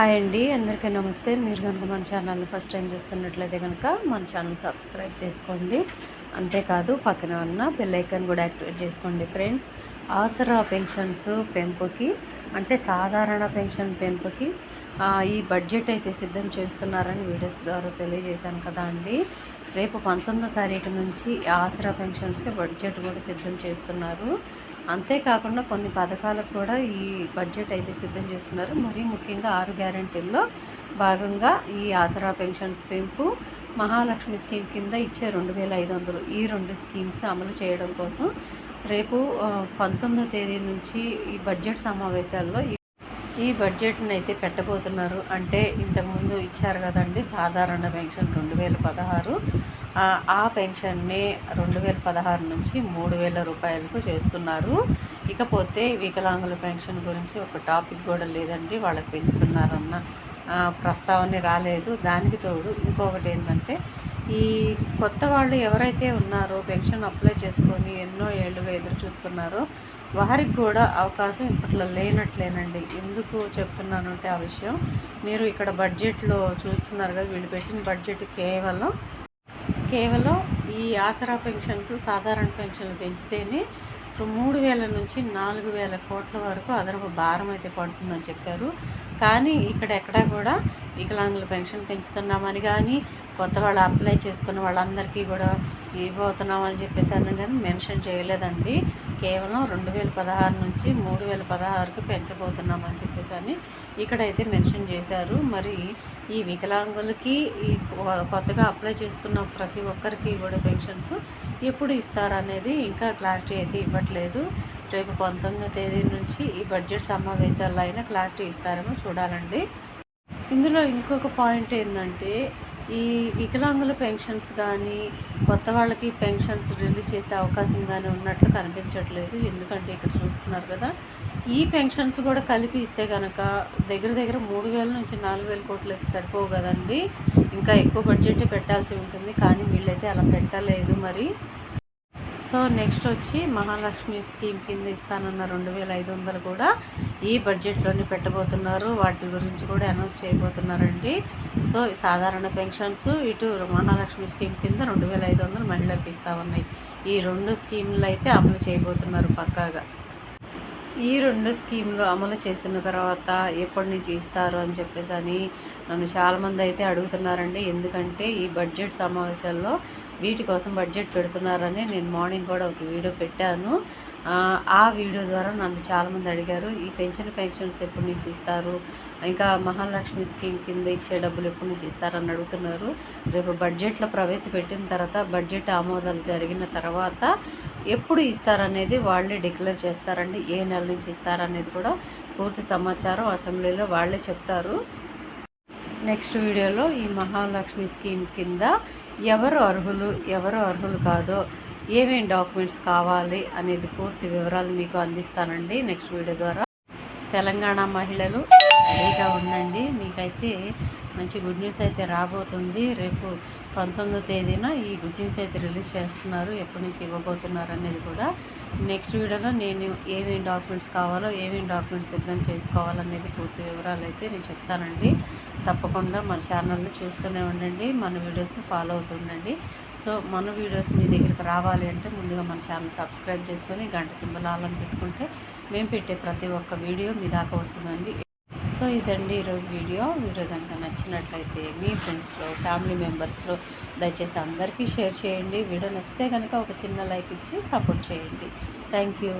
Hi అండి అందరికీ నమస్తే. మీరు కనుక మన ఛానల్ని ఫస్ట్ టైం చూస్తున్నట్లయితే కనుక మన ఛానల్ సబ్స్క్రైబ్ చేసుకోండి. అంతేకాదు పక్కన ఉన్న బెల్లైకన్ కూడా యాక్టివేట్ చేసుకోండి ఫ్రెండ్స్. ఆసరా పెన్షన్స్ పెంపుకి అంటే సాధారణ పెన్షన్ పెంపుకి ఈ బడ్జెట్ అయితే సిద్ధం చేస్తున్నారని వీడియోస్ ద్వారా తెలియజేశాను కదా అండి. రేపు పంతొమ్మిదో తారీఖు నుంచి ఆసరా పెన్షన్స్కి బడ్జెట్ కూడా సిద్ధం చేస్తున్నారు. అంతేకాకుండా కొన్ని పథకాలకు కూడా ఈ బడ్జెట్ అయితే సిద్ధం చేస్తున్నారు. మరీ ముఖ్యంగా ఆరు గ్యారంటీల్లో భాగంగా ఈ ఆసరా పెన్షన్స్ పెంపు మహాలక్ష్మి స్కీమ్ కింద ఇచ్చే రెండు వేల ఐదు వందలు ఈ రెండు స్కీమ్స్ అమలు చేయడం కోసం రేపు పంతొమ్మిదో తేదీ నుంచి ఈ బడ్జెట్ సమావేశాల్లో ఈ బడ్జెట్ని అయితే పెట్టబోతున్నారు. అంటే ఇంతకుముందు ఇచ్చారు కదండి సాధారణ పెన్షన్ రెండు వేల పదహారు. ఆ పెన్షన్ని రెండు వేల పదహారు నుంచి మూడు వేల రూపాయలకు చేస్తున్నారు. ఇకపోతే వికలాంగుల పెన్షన్ గురించి ఒక టాపిక్ కూడా లేదండి. వాళ్ళకి పెంచుతున్నారన్న ప్రస్తావన రాలేదు. దానికి తోడు ఇంకొకటి ఏంటంటే ఈ కొత్త వాళ్ళు ఎవరైతే ఉన్నారో పెన్షన్ అప్లై చేసుకొని ఎన్నో ఏళ్ళుగా ఎదురు చూస్తున్నారో వారికి కూడా అవకాశం ఇప్పట్లో లేనట్లేనండి. ఎందుకు చెప్తున్నానంటే ఆ విషయం మీరు ఇక్కడ బడ్జెట్లో చూస్తున్నారు కదా వీళ్ళు పెట్టిన బడ్జెట్ కేవలం కేవలం ఈ ఆసరా పెన్షన్స్ సాధారణ పెన్షన్లు పెంచితేనే మూడు వేల నుంచి నాలుగు వేల కోట్ల వరకు అదనపు భారం అయితే పడుతుందని చెప్పారు. కానీ ఇక్కడ ఎక్కడా కూడా వికలాంగుల పెన్షన్ పెంచుతున్నామని కానీ కొత్త వాళ్ళు అప్లై చేసుకున్న వాళ్ళందరికీ కూడా ఇవ్వబోతున్నామని చెప్పేసి అని కానీ మెన్షన్ చేయలేదండి. కేవలం రెండు వేల పదహారు నుంచి మూడు వేల పదహారుకు పెంచబోతున్నామని చెప్పేసి అని ఇక్కడైతే మెన్షన్ చేశారు. మరి ఈ వికలాంగులకి ఈ కొత్తగా అప్లై చేసుకున్న ప్రతి ఒక్కరికి కూడా పెన్షన్స్ ఎప్పుడు ఇస్తారనేది ఇంకా క్లారిటీ అయితే ఇవ్వట్లేదు. రేపు పంతొమ్మిదో తేదీ నుంచి ఈ బడ్జెట్ సమావేశాల్లో అయినా క్లారిటీ ఇస్తారేమో చూడాలండి. ఇందులో ఇంకొక పాయింట్ ఏంటంటే ఈ వికలాంగుల పెన్షన్స్ కానీ కొత్త వాళ్ళకి పెన్షన్స్ రిలీజ్ చేసే అవకాశం కానీ ఉన్నట్లు కనిపించట్లేదు. ఎందుకంటే ఇక్కడ చూస్తున్నారు కదా ఈ పెన్షన్స్ కూడా కలిపి ఇస్తే కనుక దగ్గర దగ్గర మూడు వేల నుంచి నాలుగు వేల కోట్లకి సరిపోవు కదండి. ఇంకా ఎక్కువ బడ్జెట్ పెట్టాల్సి ఉంటుంది. కానీ వీళ్ళైతే అలా పెట్టలేదు మరి. సో నెక్స్ట్ వచ్చి మహాలక్ష్మి స్కీమ్ కింద ఇస్తానన్న రెండు వేల ఐదు వందలు కూడా ఈ బడ్జెట్లోనే పెట్టబోతున్నారు. వాటి గురించి కూడా అనౌన్స్ చేయబోతున్నారండి. సో సాధారణ పెన్షన్స్ ఇటు మహాలక్ష్మి స్కీమ్ కింద రెండు వేల ఐదు వందలు మహిళలకు ఇస్తా ఉన్నాయి. ఈ రెండు స్కీములు అయితే అమలు చేయబోతున్నారు పక్కాగా. ఈ రెండు స్కీమ్లు అమలు చేసిన తర్వాత ఎప్పటి నుంచి ఇస్తారు అని చెప్పేసి అని నన్ను చాలామంది అయితే అడుగుతున్నారండి. ఎందుకంటే ఈ బడ్జెట్ సమావేశాల్లో వీటి కోసం బడ్జెట్ పెడుతున్నారని నేను మార్నింగ్ కూడా ఒక వీడియో పెట్టాను. ఆ వీడియో ద్వారా నన్ను చాలామంది అడిగారు ఈ పెన్షన్ పెన్షన్స్ ఎప్పటి నుంచి ఇస్తారు? ఇంకా మహాలక్ష్మి స్కీమ్ కింద ఇచ్చే డబ్బులు ఎప్పటి నుంచి ఇస్తారని అడుగుతున్నారు. రేపు బడ్జెట్లో ప్రవేశపెట్టిన తర్వాత బడ్జెట్ ఆమోదాలు జరిగిన తర్వాత ఎప్పుడు ఇస్తారనేది వాళ్ళే డిక్లేర్ చేస్తారండి ఏ నెల నుంచి ఇస్తారనేది కూడా పూర్తి సమాచారం అసెంబ్లీలో వాళ్ళే చెప్తారు. నెక్స్ట్ వీడియోలో ఈ మహాలక్ష్మి స్కీమ్ కింద ఎవరు అర్హులు ఎవరు అర్హులు కాదో ఏమేమి డాక్యుమెంట్స్ కావాలి అనేది పూర్తి వివరాలు మీకు అందిస్తానండి నెక్స్ట్ వీడియో ద్వారా. తెలంగాణ మహిళలు రెడీగా ఉండండి. మీకైతే మంచి గుడ్ న్యూస్ అయితే రాబోతుంది. రేపు పంతొమ్మిదో తేదీన ఈ గుడ్ న్యూస్ అయితే రిలీజ్ చేస్తున్నారు. ఎప్పటి నుంచి ఇవ్వబోతున్నారు అనేది కూడా నెక్స్ట్ వీడియోలో నేను ఏమేమి డాక్యుమెంట్స్ కావాలో ఏమేమి డాక్యుమెంట్స్ సిద్ధం చేసుకోవాలనేది పూర్తి వివరాలు అయితే నేను చెప్తానండి. తప్పకుండా మన ఛానల్లో చూస్తూనే ఉండండి. మన వీడియోస్ని ఫాలో అవుతుండండి సో మన వీడియోస్ మీ దగ్గరికి రావాలి అంటే ముందుగా మన ఛానల్ సబ్స్క్రైబ్ చేసుకొని గంట సింబల్ ఆలని పెట్టుకుంటే మేము పెట్టే ప్రతి ఒక్క వీడియో మీ దాకా వస్తుందండి. సో ఇదండి ఈరోజు వీడియో వీడియో కనుక నచ్చినట్లయితే మీ ఫ్రెండ్స్లో ఫ్యామిలీ మెంబర్స్లో దయచేసి అందరికీ షేర్ చేయండి. వీడియో నచ్చితే కనుక ఒక చిన్న లైక్ ఇచ్చి సపోర్ట్ చేయండి. Thank you